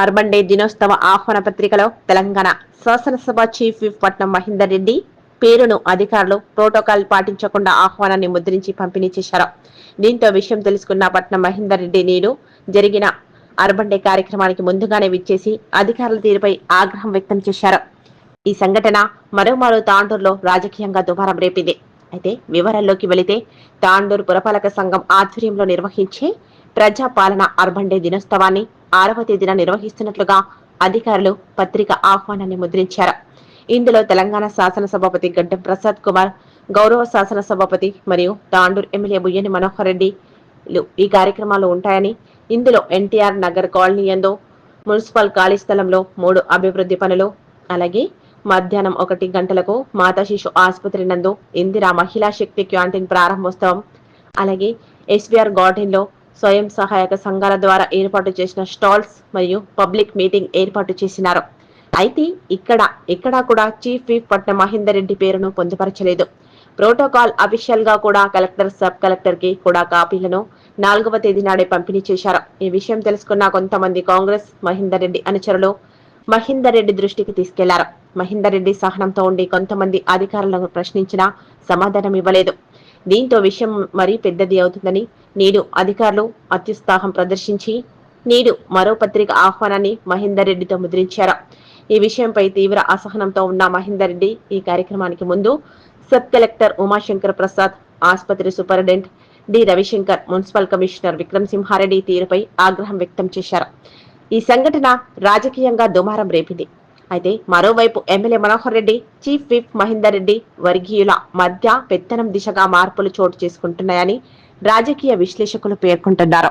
Urban day దినోత్సవ ఆహ్వాన పత్రికలో తెలంగాణ శాసనసభ చీఫ్ విప్ పట్నం మహేందర్ రెడ్డి పేరును అధికారులు ప్రోటోకాల్ పాటించకుండా ఆహ్వానాన్ని ముద్రించి పంపిణీ చేశారు. దీంతో విషయం తెలుసుకున్న పట్నం మహేందర్ రెడ్డి నేడు జరిగిన అర్బన్ డే కార్యక్రమానికి ముందుగానే విచ్చేసి అధికారుల తీరుపై ఆగ్రహం వ్యక్తం చేశారు. ఈ సంఘటన మరోమారు తాండూరులో రాజకీయంగా దుమారం రేపింది. అయితే వివరాల్లోకి వెళితే తాండూరు పురపాలక సంఘం ఆధ్వర్యంలో నిర్వహించే ప్రజాపాలన అర్బన్ డే దినోత్సవాన్ని ఆరవ తేదీన నిర్వహిస్తున్నట్లుగా అధికారులు పత్రిక ఆహ్వానాన్ని ముద్రించారు. ఇందులో తెలంగాణ శాసనసభాపతి గడ్డం ప్రసాద్ కుమార్ గౌరవ శాసనసభాపతి మరియు తాండూర్ ఎమ్మెల్యే బుయ్యని మనోహర్ రెడ్డి ఈ కార్యక్రమాలు ఉంటాయని ఇందులో ఎన్టీఆర్ నగర్ కాలనీ ఎందు మున్సిపల్ ఖాళీ స్థలంలో మూడు అభివృద్ధి పనులు అలాగే మధ్యాహ్నం ఒకటి గంటలకు మాతా శిశు ఆసుపత్రి నందు ఇందిరా మహిళా శక్తి క్యాంటీన్ ప్రారంభోత్సవం అలాగే ఎస్బీఆర్ గార్డెన్లో స్వయం సహాయక సంఘాల ద్వారా ఏర్పాటు చేసిన స్టాల్స్ మరియు పబ్లిక్ మీటింగ్ ఏర్పాటు చేసినారు. అయితే ఇక్కడ ఇక్కడ కూడా చీఫ్ విప్ పట్న మహేందర్ రెడ్డి పేరును పొందుపరచలేదు. ప్రోటోకాల్ అఫీషియల్గా కూడా కలెక్టర్ సబ్ కలెక్టర్కి కూడా కాపీలను నాలుగవ తేదీ నాడే పంపిణీ చేశారు. ఈ విషయం తెలుసుకున్న కొంతమంది కాంగ్రెస్ మహేందర్ రెడ్డి అనుచరులు మహేందర్ రెడ్డి దృష్టికి తీసుకెళ్ళారు. మహేందర్ రెడ్డి సహనంతో ఉండి కొంతమంది అధికారులను ప్రశ్నించినా సమాధానం ఇవ్వలేదు దీంతో విషయం మరీ పెద్దది అవుతుందని నేడు అధికారులు అత్యుత్సాహం ప్రదర్శించి నేడు మరో పత్రిక ఆహ్వానాన్ని మహేందర్ రెడ్డితో ముద్రించారు. ఈ విషయంపై తీవ్ర అసహనంతో ఉన్న మహేందర్ రెడ్డి ఈ కార్యక్రమానికి ముందు సబ్ కలెక్టర్ ఉమాశంకర్ ప్రసాద్ ఆసుపత్రి superintendent D Ravishankar municipal commissioner Vikram Simhareddy తీరుపై ఆగ్రహం వ్యక్తం చేశారు. ఈ సంఘటన రాజకీయంగా దుమారం రేపింది. అయితే మరోవైపు MLA Manohar Reddy chief whip Mahender Reddy వర్గీయుల మధ్య పెత్తనం దిశగా మార్పులు చోటు చేసుకుంటున్నాయని రాజకీయ విశ్లేషకులు పేర్కొంటున్నారు.